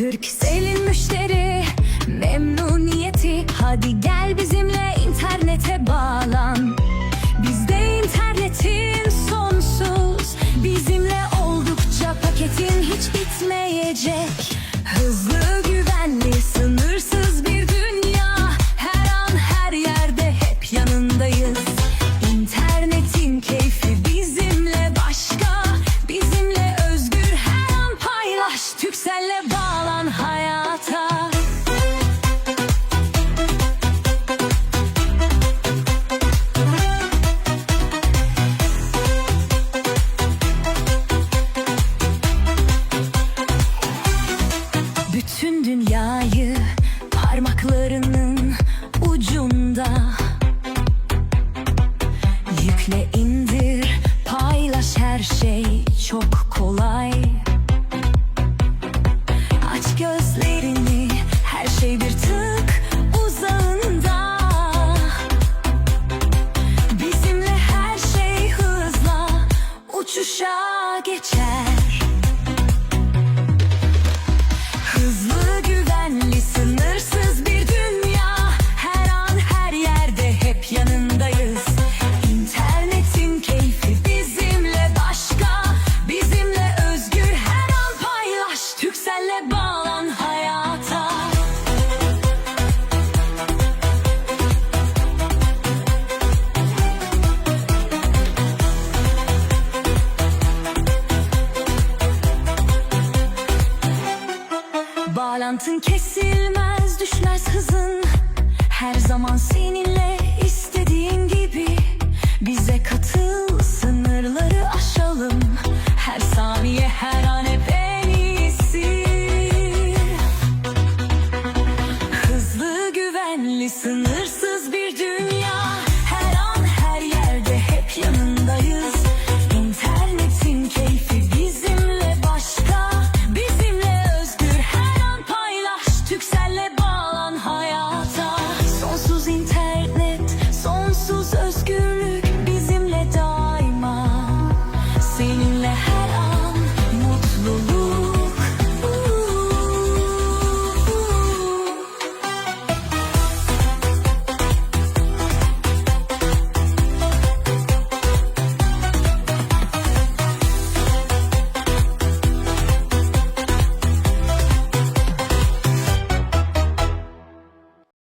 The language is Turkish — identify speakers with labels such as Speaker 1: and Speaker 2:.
Speaker 1: Türkcell'in müşteri memnuniyeti. Hadi gel bizimle internete bağlan. Bizde internetin sonsuz. Bizimle oldukça paketin hiç bitmeyecek. Hızlı güvenli sınırsız bir dünya. Her an her yerde hep yanındayız. Parmaklarının ucunda. Yükle indir paylaş her şey çok kolay. Aç gözlerini her şey bir tık uzağında. Bizimle her şey hızla uçuşa geçer. Hayatın kesilmez düşmez hızın. Her zaman seninle istediğin gibi. Bize katıl sınırları aşalım. Her saniye her an hep en iyisi. Hızlı güvenli sınırsız bir dünya.